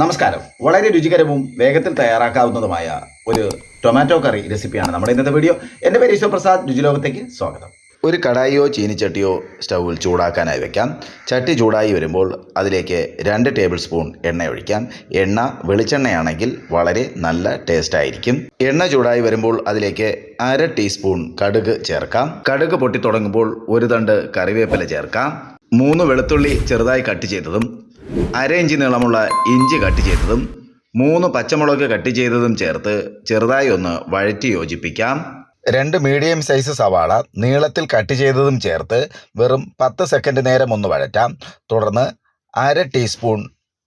നമസ്കാരം. വളരെ രുചികരവും വേഗത്തിൽ തയ്യാറാക്കാവുന്നതുമായ ഒരു ടൊമാറ്റോ കറി റെസിപ്പിയാണ് നമ്മുടെ ഇന്നത്തെ വീഡിയോ. എന്റെ പേര് ഈശ്വർ രുചിലോകത്തേക്ക് സ്വാഗതം. ഒരു കടായിയോ ചീനിച്ചട്ടിയോ സ്റ്റൗവിൽ ചൂടാക്കാനായി വെക്കാം. ചട്ടി ചൂടായി വരുമ്പോൾ അതിലേക്ക് രണ്ട് ടേബിൾ സ്പൂൺ എണ്ണ ഒഴിക്കാം. എണ്ണ വെളിച്ചെണ്ണയാണെങ്കിൽ വളരെ നല്ല ടേസ്റ്റ് ആയിരിക്കും. എണ്ണ ചൂടായി വരുമ്പോൾ അതിലേക്ക് അര ടീസ്പൂൺ കടുക് ചേർക്കാം. കടുക് പൊട്ടി തുടങ്ങുമ്പോൾ ഒരു തണ്ട് കറിവേപ്പില ചേർക്കാം. മൂന്ന് വെളുത്തുള്ളി ചെറുതായി കട്ട് ചെയ്തതും അര ഇഞ്ച് നീളമുള്ള ഇഞ്ചി കട്ട് ചെയ്തതും മൂന്ന് പച്ചമുളക് കട്ട് ചെയ്തതും ചേർത്ത് ചെറുതായി ഒന്ന് വഴറ്റി യോജിപ്പിക്കാം. രണ്ട് മീഡിയം സൈസ് സവാള നീളത്തിൽ കട്ട് ചെയ്തതും ചേർത്ത് വെറും പത്ത് സെക്കൻഡ് നേരം ഒന്ന് വഴറ്റാം. തുടർന്ന് അര ടീസ്പൂൺ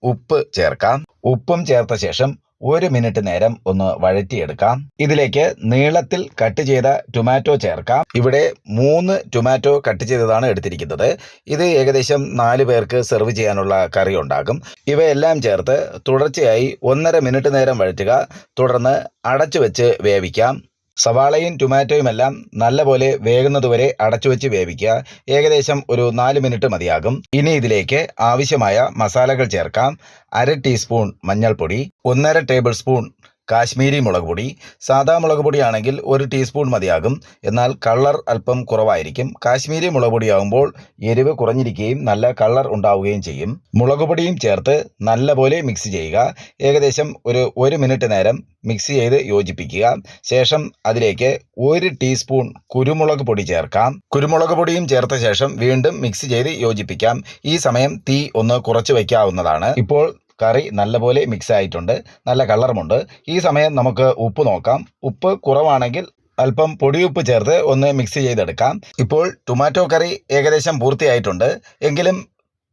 ഉപ്പ് ചേർക്കാം. ഉപ്പും ചേർത്ത ശേഷം ഒരു മിനിറ്റ് നേരം ഒന്ന് വഴറ്റിയെടുക്കാം. ഇതിലേക്ക് നീളത്തിൽ കട്ട് ചെയ്ത ടൊമാറ്റോ ചേർക്കാം. ഇവിടെ മൂന്ന് ടൊമാറ്റോ കട്ട് ചെയ്തതാണ് എടുത്തിരിക്കുന്നത്. ഇത് ഏകദേശം നാല് പേർക്ക് സെർവ് ചെയ്യാനുള്ള കറി ഉണ്ടാകും. ഇവയെല്ലാം ചേർത്ത് തുടർച്ചയായി ഒന്നര മിനിറ്റ് നേരം വഴറ്റുക. തുടർന്ന് അടച്ചു വെച്ച് വേവിക്കാം. സവാളയും ടൊമാറ്റോയും എല്ലാം നല്ലപോലെ വേകുന്നതുവരെ അടച്ചു വെച്ച് വേവിക്കുക. ഏകദേശം ഒരു നാല് മിനിറ്റ് മതിയാകും. ഇനി ഇതിലേക്ക് ആവശ്യമായ മസാലകൾ ചേർക്കാം. അര ടീസ്പൂൺ മഞ്ഞൾപ്പൊടി ഒന്നര ടേബിൾ സ്പൂൺ കാശ്മീരി മുളക് പൊടി. സാധാ മുളക് പൊടിയാണെങ്കിൽ ഒരു ടീസ്പൂൺ മതിയാകും. എന്നാൽ കളർ അല്പം കുറവായിരിക്കും. കാശ്മീരി മുളക് പൊടിയാകുമ്പോൾ എരിവ് കുറഞ്ഞിരിക്കുകയും നല്ല കളർ ഉണ്ടാവുകയും ചെയ്യും. മുളക് പൊടിയും ചേർത്ത് നല്ലപോലെ മിക്സ് ചെയ്യുക. ഏകദേശം ഒരു ഒരു മിനിറ്റ് നേരം മിക്സ് ചെയ്ത് യോജിപ്പിക്കുക. ശേഷം അതിലേക്ക് ഒരു ടീസ്പൂൺ കുരുമുളക് പൊടി ചേർക്കാം. കുരുമുളക് പൊടിയും ചേർത്ത ശേഷം വീണ്ടും മിക്സ് ചെയ്ത് യോജിപ്പിക്കാം. ഈ സമയം തീ ഒന്ന് കുറച്ച് വയ്ക്കാവുന്നതാണ്. ഇപ്പോൾ കറി നല്ലപോലെ മിക്സ് ആയിട്ടുണ്ട്. നല്ല കളറുമുണ്ട്. ഈ സമയം നമുക്ക് ഉപ്പ് നോക്കാം. ഉപ്പ് കുറവാണെങ്കിൽ അല്പം പൊടിയുപ്പ് ചേർത്ത് ഒന്ന് മിക്സ് ചെയ്തെടുക്കാം. ഇപ്പോൾ ടൊമാറ്റോ കറി ഏകദേശം പൂർത്തിയായിട്ടുണ്ട്. എങ്കിലും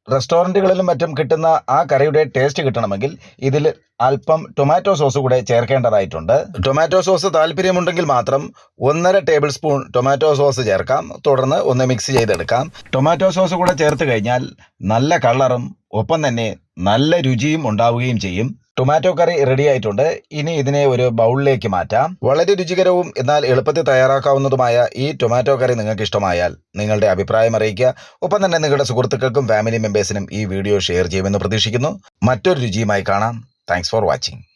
റെസ്റ്റോറന്റുകളിലും മറ്റും കിട്ടുന്ന ആ കറിയുടെ ടേസ്റ്റ് കിട്ടണമെങ്കിൽ ഇതിൽ അല്പം ടൊമാറ്റോ സോസ് കൂടെ ചേർക്കേണ്ടതായിട്ടുണ്ട്. ടൊമാറ്റോ സോസ് താല്പര്യമുണ്ടെങ്കിൽ മാത്രം ഒന്നര ടേബിൾ സ്പൂൺ ടൊമാറ്റോ സോസ് ചേർക്കാം. തുടർന്ന് ഒന്ന് മിക്സ് ചെയ്തെടുക്കാം. ടൊമാറ്റോ സോസ് കൂടെ ചേർത്ത് കഴിഞ്ഞാൽ നല്ല കളറും ഒപ്പം തന്നെ നല്ല രുചിയും ഉണ്ടാവുകയും ചെയ്യും. ടൊമാറ്റോ കറി റെഡി ആയിട്ടുണ്ട്. ഇനി ഇതിനെ ഒരു ബൗളിലേക്ക് മാറ്റാം. വളരെ രുചികരവും എന്നാൽ എളുപ്പത്തിൽ തയ്യാറാക്കാവുന്നതുമായ ഈ ടൊമാറ്റോ കറി നിങ്ങൾക്ക് ഇഷ്ടമായാൽ നിങ്ങളുടെ അഭിപ്രായം അറിയിക്കുക. ഒപ്പം തന്നെ നിങ്ങളുടെ സുഹൃത്തുക്കൾക്കും ഫാമിലി മെമ്പേഴ്സിനും ഈ വീഡിയോ ഷെയർ ചെയ്യുമെന്ന് പ്രതീക്ഷിക്കുന്നു. മറ്റൊരു രുചിയുമായി കാണാം. Thanks for watching